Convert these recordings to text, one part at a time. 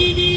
Hee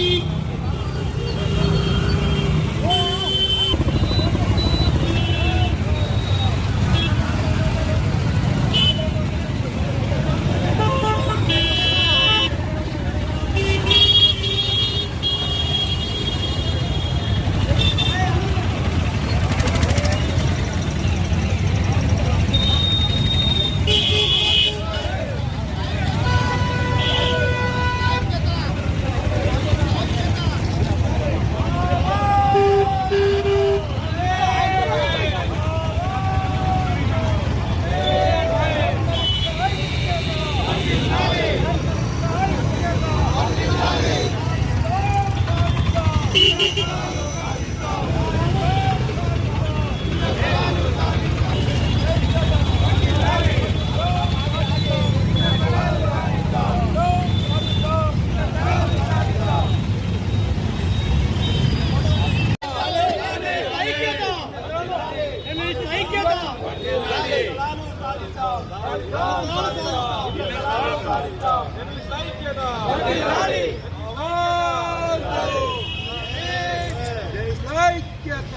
ఐక్యత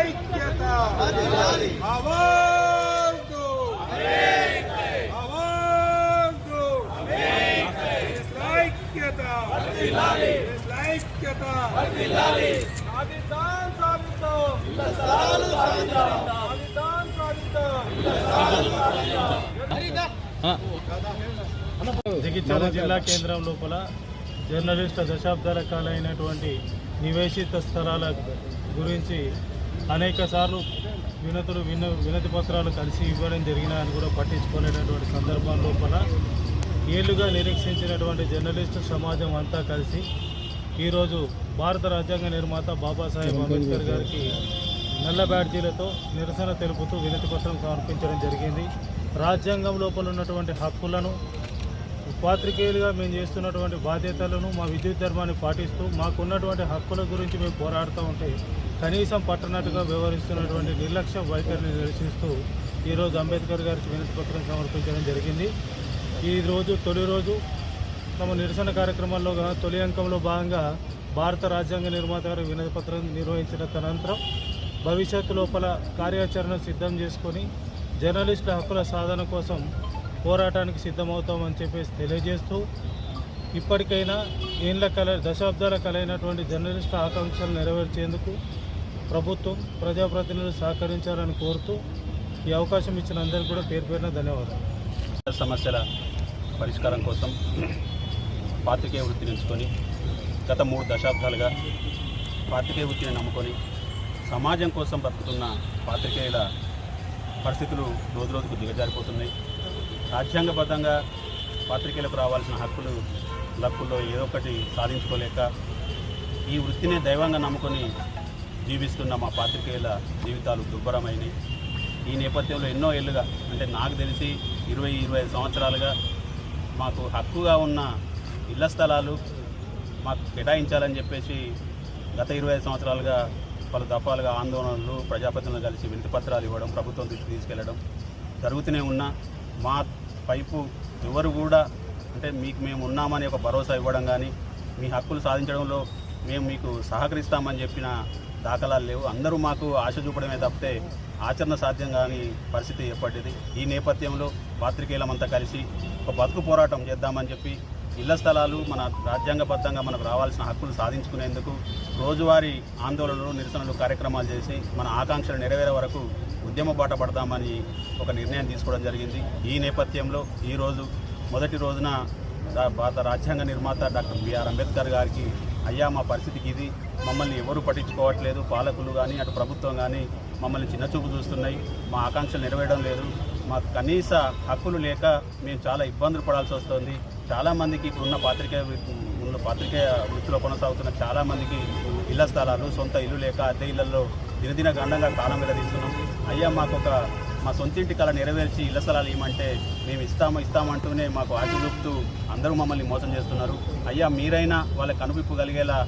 ఐక్యత award award ఐక్యత ఐక్యత సాధిద్దాం సాధిద్దాం సాధిద్దాం సాధిద్దాం జగిత్యాల జిల్లా కేంద్రం లోపల జర్నలిస్టు దశాబ్దాల కాలైనటువంటి నివేశిత స్థలాల గురించి అనేక సార్లు వినతులు విన వినతి పత్రాలు కలిసి ఇవ్వడం జరిగినాయని కూడా పట్టించుకునేటటువంటి సందర్భం లోపల ఏళ్ళుగా నిరీక్షించినటువంటి జర్నలిస్టు సమాజం అంతా కలిసి ఈరోజు భారత రాజ్యాంగ నిర్మాత బాబాసాహెబ్ అంబేద్కర్ గారికి నల్ల బ్యాడ్జీలతో నిరసన తెలుపుతూ వినతి పత్రం సమర్పించడం జరిగింది. రాజ్యాంగం లోపల ఉన్నటువంటి హక్కులను పాత్రికేయులుగా మేము చేస్తున్నటువంటి బాధ్యతలను మా విద్యుత్ ధర్మాన్ని పాటిస్తూ మాకున్నటువంటి హక్కుల గురించి మేము పోరాడుతూ ఉంటే కనీసం పట్టనట్టుగా వ్యవహరిస్తున్నటువంటి నిర్లక్ష్య వైఖరిని నిరసిస్తూ ఈరోజు అంబేద్కర్ గారికి వినతిపత్రం సమర్పించడం జరిగింది. ఈరోజు తొలి రోజు తమ నిరసన కార్యక్రమాల్లో తొలి అంకంలో భాగంగా భారత రాజ్యాంగ నిర్మాత గారి వినతిపత్రం నిర్వహించిన తనంతరం భవిష్యత్తు లోపల కార్యాచరణ సిద్ధం చేసుకొని జర్నలిస్టుల హక్కుల సాధన కోసం పోరాటానికి సిద్ధమవుతామని చెప్పేసి తెలియజేస్తూ ఇప్పటికైనా ఏళ్ళ కల దశాబ్దాల కలైనటువంటి జర్నలిస్ట్ ఆకాంక్షలు నెరవేర్చేందుకు ప్రభుత్వం ప్రజాప్రతినిధులు సహకరించాలని కోరుతూ ఈ అవకాశం ఇచ్చిన అందరికీ కూడా పేరు పేరున ధన్యవాదాలు. సమస్యల పరిష్కారం కోసం పాత్రికేయ వృత్తిని ఎంచుకొని గత మూడు దశాబ్దాలుగా పాత్రికేయ వృత్తిని నమ్ముకొని సమాజం కోసం బ్రతుకుతున్న పాత్రికేయుల పరిస్థితులు రోజు రోజుకు దిగజారిపోతున్నాయి. రాజ్యాంగబద్ధంగా పాత్రికేయులకు రావాల్సిన హక్కులు లక్కుల్లో ఏదో ఒకటి సాధించుకోలేక ఈ వృత్తినే దైవంగా నమ్ముకొని జీవిస్తున్న మా పాత్రికేయుల జీవితాలు దుర్భరమైనవి ఈ నేపథ్యంలో ఎన్నో ఏళ్ళుగా అంటే నాకు తెలిసి ఇరవై ఇరవై ఐదు సంవత్సరాలుగా మాకు హక్కుగా ఉన్న ఇళ్ళ స్థలాలు మాకు కేటాయించాలని చెప్పేసి గత ఇరవై ఐదు సంవత్సరాలుగా పలు దఫాలుగా ఆందోళనలు ప్రజాప్రతినిధులు కలిసి వినతిపత్రాలు ఇవ్వడం ప్రభుత్వం దృష్టికి తీసుకెళ్ళడం జరుగుతూనే ఉన్నా మా పైపు ఎవరు కూడా అంటే మీకు మేము ఉన్నామని ఒక భరోసా ఇవ్వడం కానీ మీ హక్కులు సాధించడంలో మేము మీకు సహకరిస్తామని చెప్పిన దాఖలాలు లేవు. అందరూ మాకు ఆశ చూపడమే తప్పితే ఆచరణ సాధ్యం కాని పరిస్థితి ఏర్పడ్డది. ఈ నేపథ్యంలో పాత్రికేయులమంతా కలిసి ఒక బతుకు పోరాటం చేద్దామని చెప్పి ఇళ్ళ స్థలాలు మన రాజ్యాంగబద్ధంగా మనకు రావాల్సిన హక్కులు సాధించుకునేందుకు రోజువారీ ఆందోళనలు నిరసనలు కార్యక్రమాలు చేసి మన ఆకాంక్షలు నెరవేరే వరకు ఉద్యమ బాట పడదామని ఒక నిర్ణయం తీసుకోవడం జరిగింది. ఈ నేపథ్యంలో ఈరోజు మొదటి రోజున భారత రాజ్యాంగ నిర్మాత డాక్టర్ బిఆర్ అంబేద్కర్ గారికి అయ్యా మా పరిస్థితికి ఇది మమ్మల్ని ఎవరు పట్టించుకోవట్లేదు. పాలకులు కానీ అటు ప్రభుత్వం కానీ మమ్మల్ని చిన్నచూపు చూస్తున్నాయి. మా ఆకాంక్షలు నెరవేయడం లేదు. మాకు కనీస హక్కులు లేక మేము చాలా ఇబ్బందులు పడాల్సి వస్తుంది. చాలామందికి ఇప్పుడున్న పాత్రికేయ ఉన్న పాత్రికేయ వృత్తిలో కొనసాగుతున్న చాలామందికి ఇళ్ళ స్థలాలు సొంత ఇల్లు లేక అద్దె ఇళ్ళలో దినదిన గండంగా కాలం వెల్లదీస్తున్నాం అయ్యా మాకు ఒక మా సొంతింటి కళ నెరవేర్చి ఇళ్ళ స్థలాలు ఇవ్వమంటే మేము ఇస్తాము ఇస్తామంటూనే మాకు ఆశ చూపుతూ అందరూ మమ్మల్ని మోసం చేస్తున్నారు. అయ్యా మీరైనా వాళ్ళకి కనువిప్పు కలిగేలా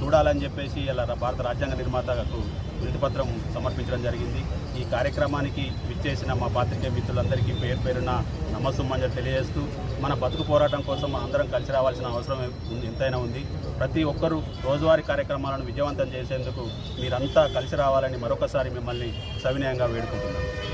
చూడాలని చెప్పేసి ఇలా భారత రాజ్యాంగ నిర్మాతకు వినతిపత్రం సమర్పించడం జరిగింది. ఈ కార్యక్రమానికి విచ్చేసిన మా పాత్రికేయ మిత్రులందరికీ పేరు పేరున నమస్సుమంజలు తెలియజేస్తూ మన బతుకు పోరాటం కోసం అందరం కలిసి రావాల్సిన అవసరం ఉంది- ఎంతైనా ఉంది. ప్రతి ఒక్కరూ రోజువారీ కార్యక్రమాలను విజయవంతం చేసేందుకు మీరంతా కలిసి రావాలని మరొకసారి మిమ్మల్ని సవినయంగా వేడుకుంటున్నాను